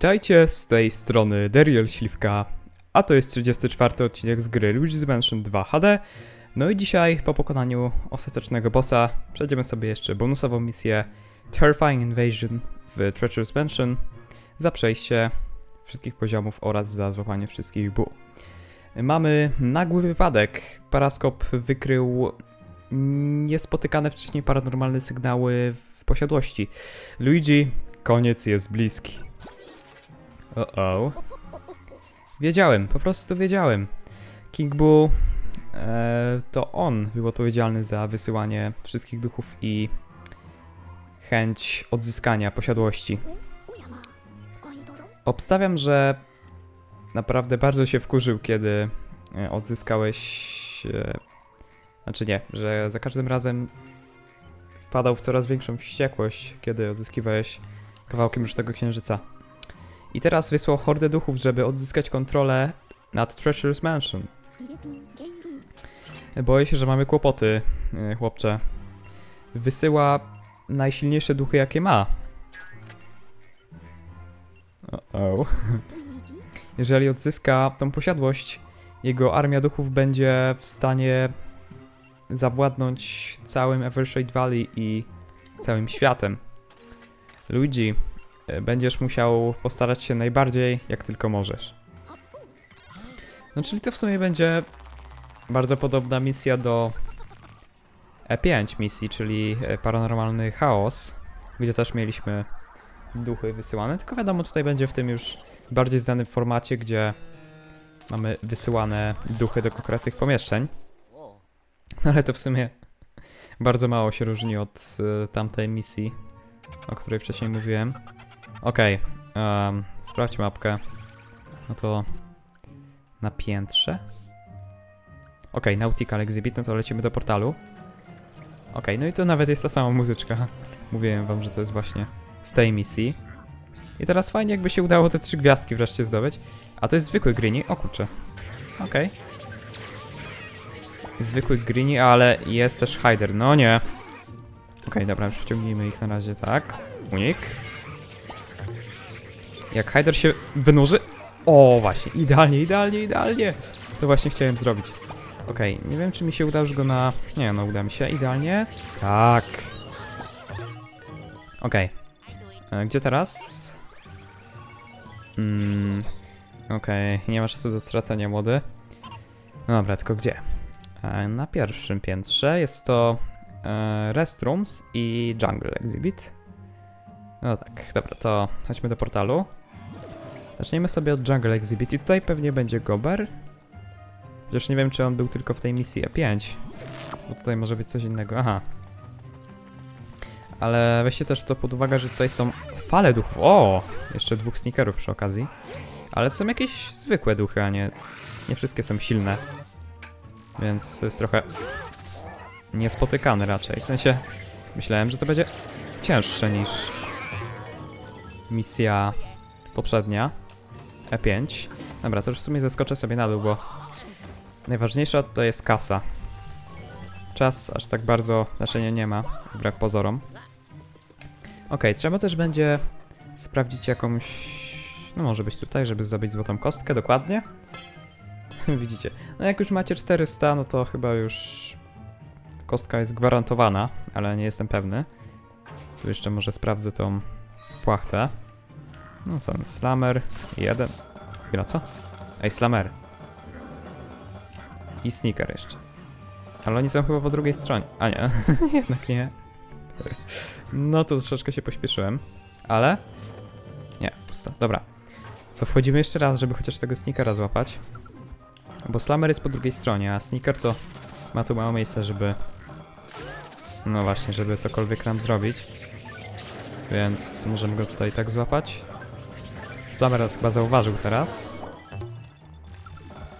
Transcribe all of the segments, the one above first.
Witajcie z tej strony Deriel Śliwka, a to jest 34 odcinek z gry Luigi's Mansion 2 HD. No i dzisiaj po pokonaniu ostatecznego bossa przejdziemy sobie jeszcze bonusową misję Terrifying Invasion w Treacherous Mansion za przejście wszystkich poziomów oraz za złapanie wszystkich bu. Mamy nagły wypadek. Paraskop wykrył niespotykane wcześniej paranormalne sygnały w posiadłości. Luigi, koniec jest bliski. O-o. Wiedziałem, po prostu wiedziałem. King Boo e, to on był odpowiedzialny za wysyłanie wszystkich duchów i chęć odzyskania posiadłości. Obstawiam, że naprawdę bardzo się wkurzył, kiedy e, odzyskałeś. E, znaczy nie, że za każdym razem wpadał w coraz większą wściekłość, kiedy odzyskiwałeś kawałkiem już tego księżyca. I teraz wysłał hordę duchów, żeby odzyskać kontrolę nad Treacherous Mansion. Boję się, że mamy kłopoty, e, chłopcze. Wysyła najsilniejsze duchy, jakie ma. O-o. Jeżeli odzyska tą posiadłość, jego armia duchów będzie w stanie zawładnąć całym Evershade Valley i całym światem. Luigi, będziesz musiał postarać się najbardziej, jak tylko możesz. No, czyli to w sumie będzie bardzo podobna misja do E5 misji, czyli e, Paranormalny Chaos, gdzie też mieliśmy duchy wysyłane, tylko wiadomo, tutaj będzie w tym już bardziej znanym formacie, gdzie mamy wysyłane duchy do konkretnych pomieszczeń. Ale to w sumie bardzo mało się różni od e, tamtej misji, o której wcześniej mówiłem. Okej, em, sprawdź mapkę. No to na piętrze. Okej, Nautical Exhibit, no to lecimy do portalu. Okej, no i to nawet jest ta sama muzyczka. Mówiłem wam, że to jest właśnie z tej misji. I teraz fajnie jakby się udało te trzy gwiazdki wreszcie zdobyć. A to jest zwykły Greenie. O kurczę. Okej. Zwykły Greenie, ale jest też Hyder. No nie. Okej, dobra, już wciągnijmy ich na razie, tak. Unik. Jak Hyder się wynurzy... O, właśnie, idealnie, idealnie, idealnie. To właśnie chciałem zrobić. Okej, nie wiem, czy mi się uda już go na... Nie, no uda mi się, idealnie. Tak. Okej. E, Gdzie teraz? Mm, Okej, nie ma czasu do stracenia młody. No dobra, tylko gdzie? E, Na pierwszym piętrze jest to e, Restrooms i Jungle Exhibit. No tak, dobra, to chodźmy do portalu. Zacznijmy sobie od Jungle Exhibit i tutaj pewnie będzie Gober. Chociaż nie wiem, czy on był tylko w tej misji E5. Bo tutaj może być coś innego. Aha. Ale weźcie też to pod uwagę, że tutaj są fale duchów. O! Jeszcze dwóch sneakerów przy okazji. Ale to są jakieś zwykłe duchy, a nie... Nie wszystkie są silne. Więc to jest trochę... Niespotykane raczej. W sensie... Myślałem, że to będzie cięższe niż... Misja poprzednia. E5. Dobra, to już w sumie zeskoczę sobie na dół, bo... Najważniejsza to jest kasa. Czas aż tak bardzo znaczenia nie ma, wbrew pozorom. Okej, trzeba też będzie sprawdzić jakąś... No może być tutaj, żeby zdobyć złotą kostkę, dokładnie. Widzicie. No jak już macie 400, no to chyba już... Kostka jest gwarantowana, ale nie jestem pewny. Tu jeszcze może sprawdzę tą płachtę. No są slammer, jeden... Chwila, co? Ej, slammer. I sneaker jeszcze. Ale oni są chyba po drugiej stronie. A nie, jednak nie. No to troszeczkę się pośpieszyłem. Ale? Nie, pusto. Dobra. To wchodzimy jeszcze raz, żeby chociaż tego sneakera złapać. Bo slammer jest po drugiej stronie, a sneaker to ma tu mało miejsca, żeby... No właśnie, żeby cokolwiek nam zrobić. Więc możemy go tutaj tak złapać. Nas chyba zauważył teraz.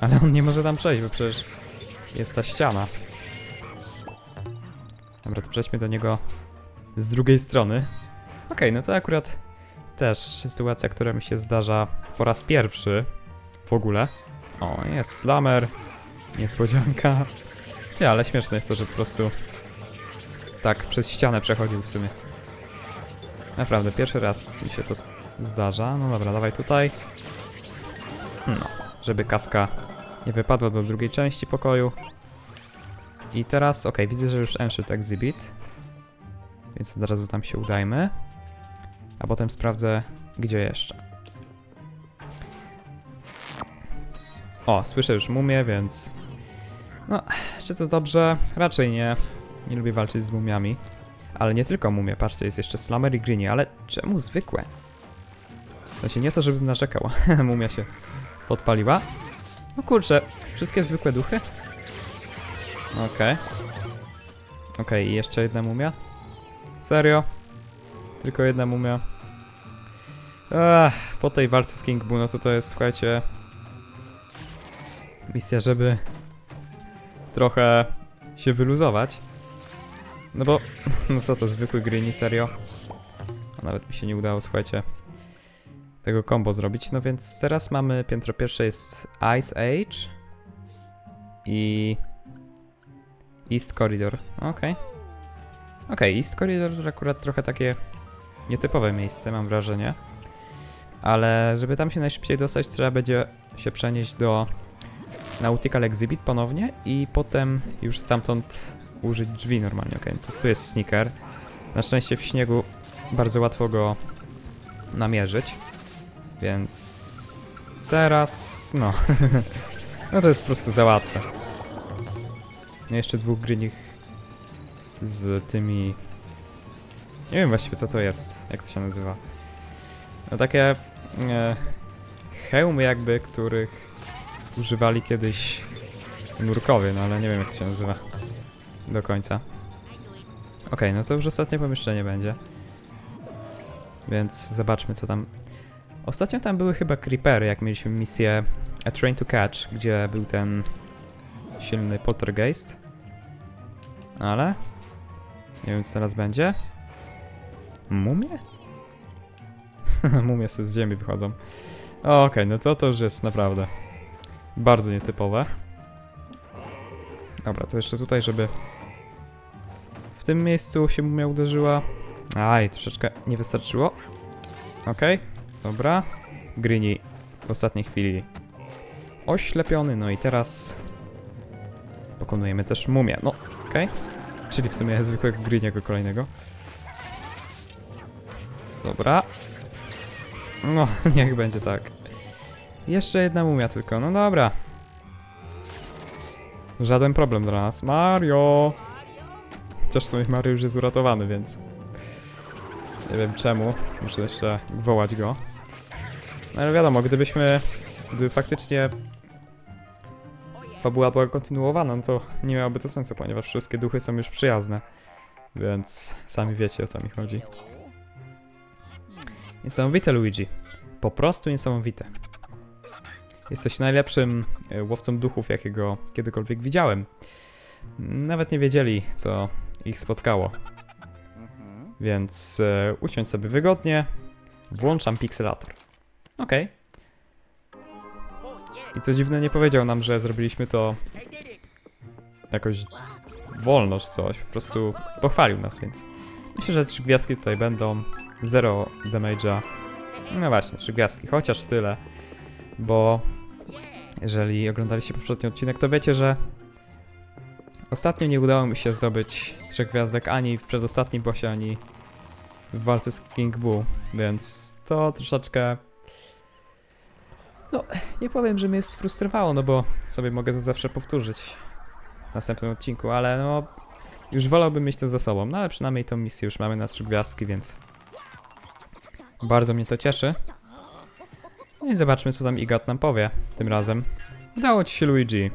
Ale on nie może tam przejść, bo przecież jest ta ściana. Dobra, to przejdźmy do niego z drugiej strony. Okej, no to akurat też sytuacja, która mi się zdarza po raz pierwszy w ogóle. O, jest slammer. Niespodzianka. Ty, ale śmieszne jest to, że po prostu tak przez ścianę przechodził w sumie. Naprawdę, pierwszy raz mi się to zdarza. No dobra, dawaj tutaj. No, żeby kaska nie wypadła do drugiej części pokoju. I teraz, okej, widzę, że już Ancient Exhibit. Więc od razu tam się udajmy. A potem sprawdzę, gdzie jeszcze. O, słyszę już mumię, więc... No, czy to dobrze? Raczej nie. Nie lubię walczyć z mumiami. Ale nie tylko mumie, patrzcie, jest jeszcze Slammer i Greenie, ale czemu zwykłe? Się nie to, żebym narzekał. Mumia się podpaliła. No kurczę, wszystkie zwykłe duchy? Okej. Okej, i jeszcze jedna mumia? Serio? Tylko jedna mumia? Ach, po tej walce z King Boo, no to to jest, słuchajcie... Misja, żeby trochę się wyluzować. No bo, no co to, zwykły Greenie, serio? A nawet mi się nie udało, słuchajcie, tego combo zrobić. No więc teraz mamy, piętro pierwsze jest Ice Age i East Corridor. Okej. Okej, East Corridor akurat trochę takie nietypowe miejsce, mam wrażenie. Ale żeby tam się najszybciej dostać, trzeba będzie się przenieść do Nautical Exhibit ponownie i potem już stamtąd użyć drzwi normalnie. Okej, to tu jest sneaker. Na szczęście w śniegu bardzo łatwo go namierzyć. Więc teraz no. no to jest po prostu za łatwe. No jeszcze dwóch grynik z tymi. Nie wiem właściwie co to jest, jak to się nazywa. No takie e, hełmy jakby, których używali kiedyś nurkowie, no ale nie wiem jak to się nazywa do końca. Okej, no to już ostatnie pomieszczenie będzie. Więc zobaczmy co tam. Ostatnio tam były chyba creepery, jak mieliśmy misję A Train to Catch, gdzie był ten silny poltergeist. Ale nie wiem co teraz będzie. Mumie? Mumie sobie z ziemi wychodzą. Okej, no to to już jest naprawdę bardzo nietypowe. Dobra, to jeszcze tutaj, żeby w tym miejscu się mumia uderzyła. Aj, troszeczkę nie wystarczyło. Okej, dobra. Greenie w ostatniej chwili oślepiony, no i teraz pokonujemy też mumię. No, okej. Czyli w sumie zwykłego Greeniego kolejnego. Dobra. No, niech będzie tak. Jeszcze jedna mumia tylko, no dobra. Żaden problem dla nas. Mario! Chociaż w sumie Mario już jest uratowany, więc... Nie wiem czemu. Muszę jeszcze wołać go. No ale wiadomo, gdybyśmy... Gdyby faktycznie... Fabuła była kontynuowana, no to nie miałoby to sensu, ponieważ wszystkie duchy są już przyjazne. Więc sami wiecie o co mi chodzi. Niesamowite, Luigi. Po prostu niesamowite. Jesteś najlepszym e, łowcą duchów, jakiego kiedykolwiek widziałem. Nawet nie wiedzieli, co ich spotkało. Więc e, usiądź sobie wygodnie. Włączam pixelator. Okej. I co dziwne, nie powiedział nam, że zrobiliśmy to jakoś wolno czy coś. Po prostu pochwalił nas, więc myślę, że trzy gwiazdki tutaj będą. Zero damage'a. No właśnie, trzy gwiazdki, chociaż tyle. Bo jeżeli oglądaliście poprzedni odcinek, to wiecie, że ostatnio nie udało mi się zdobyć trzech gwiazdek ani w przedostatnim bossie, ani w walce z King Boo, więc to troszeczkę... No, nie powiem, że mnie sfrustrowało, no bo sobie mogę to zawsze powtórzyć w następnym odcinku, ale no... Już wolałbym mieć to za sobą, no ale przynajmniej tą misję już mamy na trzy gwiazdki, więc... Bardzo mnie to cieszy. No i zobaczmy, co tam Igat nam powie tym razem. Udało ci się, Luigi.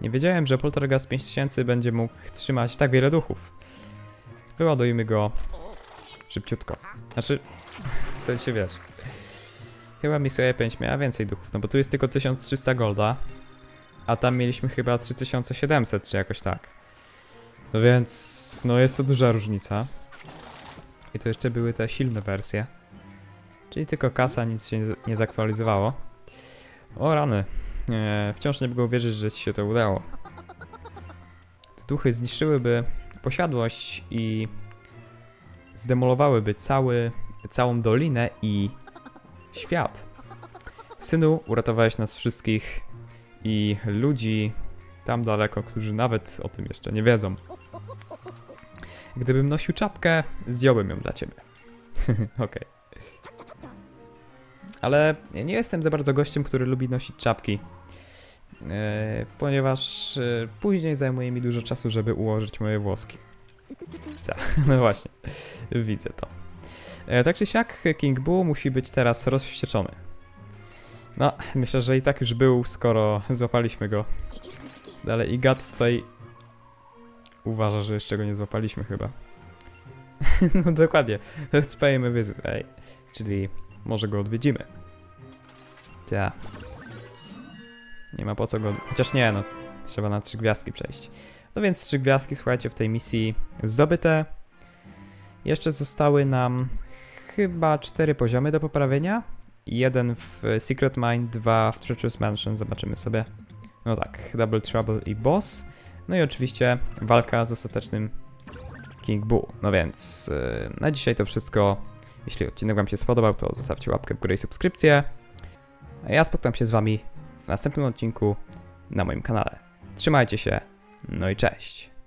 Nie wiedziałem, że Poltergeist 5000 będzie mógł trzymać tak wiele duchów. Wyładujmy go szybciutko. Znaczy, w sensie wiesz. Chyba misja 5 miała więcej duchów, no bo tu jest tylko 1300 golda, a tam mieliśmy chyba 3700 czy jakoś tak. No więc, no jest to duża różnica. I to jeszcze były te silne wersje. Czyli tylko kasa, nic się nie- zaktualizowało. O rany. Wciąż nie mogę uwierzyć, że ci się to udało. Te duchy zniszczyłyby posiadłość i zdemolowałyby cały całą dolinę i świat. Synu, uratowałeś nas wszystkich i ludzi tam daleko, którzy nawet o tym jeszcze nie wiedzą. Gdybym nosił czapkę, zdjąłbym ją dla ciebie. Okej. Ale ja nie jestem za bardzo gościem, który lubi nosić czapki. E, ponieważ e, później zajmuje mi dużo czasu, żeby ułożyć moje włoski. Co? No właśnie, widzę to. E, tak czy siak, King Boo musi być teraz rozwścieczony. No, myślę, że i tak już był, skoro złapaliśmy go. Dalej, i Gat tutaj uważa, że jeszcze go nie złapaliśmy chyba. no dokładnie, let's pay him a visit, ej. Czyli może go odwiedzimy. Ta. Nie ma po co go... Chociaż nie, no. Trzeba na trzy gwiazdki przejść. No więc trzy gwiazdki, słuchajcie, w tej misji zdobyte. Jeszcze zostały nam chyba cztery poziomy do poprawienia. Jeden w Secret Mine, dwa w Treacherous Mansion, zobaczymy sobie. No tak, Double Trouble i Boss. No i oczywiście walka z ostatecznym King Boo. No więc yy, na dzisiaj to wszystko. Jeśli odcinek Wam się spodobał, to zostawcie łapkę w górę i subskrypcję. A ja spotkam się z Wami w następnym odcinku na moim kanale. Trzymajcie się, no i cześć.